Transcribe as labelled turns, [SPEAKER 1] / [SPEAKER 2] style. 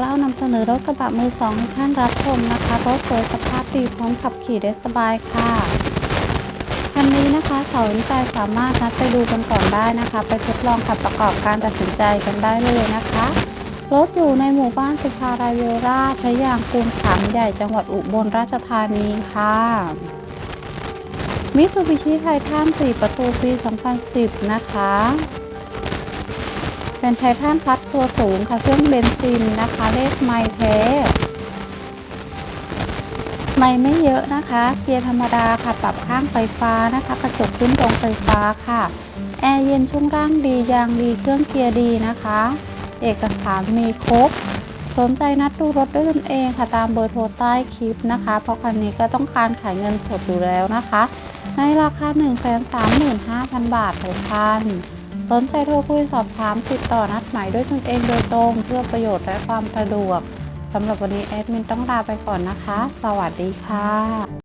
[SPEAKER 1] เล่านำเสนอรถกระบะมือสองให้ท่านรับชมนะคะรถสวยสภาพดีพร้อมขับขี่ได้สบายค่ะคันนี้นะคะสนใจสามารถนัดไปดูกันก่อนได้นะคะ ไปทดลองขับประกอบการตัดสินใจกันได้เลยนะคะรถอยู่ในหมู่บ้านสุภารายเวราชใช้ยางปูนขามใหญ่จังหวัดอุบลราชธานีค่ะมิ t ูบิชิไททัน4ประตูปี 2010 นะคะ เป็นไททันพัดตัวสูงค่ะเครื่องเบนซินนะคะ เลขไมล์แท้ ไม่ไม่เยอะนะคะ เกียร์ธรรมดาค่ะ ปรับข้างไฟฟ้านะคะ กระจกขึ้นตรงไฟฟ้าค่ะ แอร์เย็นช่วงล่างดียางดีเครื่องเกียร์ดีนะคะ เอกสารมีครบ สนใจนัดดูรถด้วยตนเองค่ะตามเบอร์โทรใต้คลิปนะคะ เพราะคันนี้ก็ต้องการขายเงินสดอยู่แล้วนะคะ ในราคา 135,000 บาททุกท่าน สนใจโทรคุยสอบถามติดต่อนัดหมายด้วยตนเองโดยตรง เพื่อประโยชน์และความสะดวกสำหรับวันนี้แอดมินต้องลาไปก่อนนะคะ สวัสดีค่ะ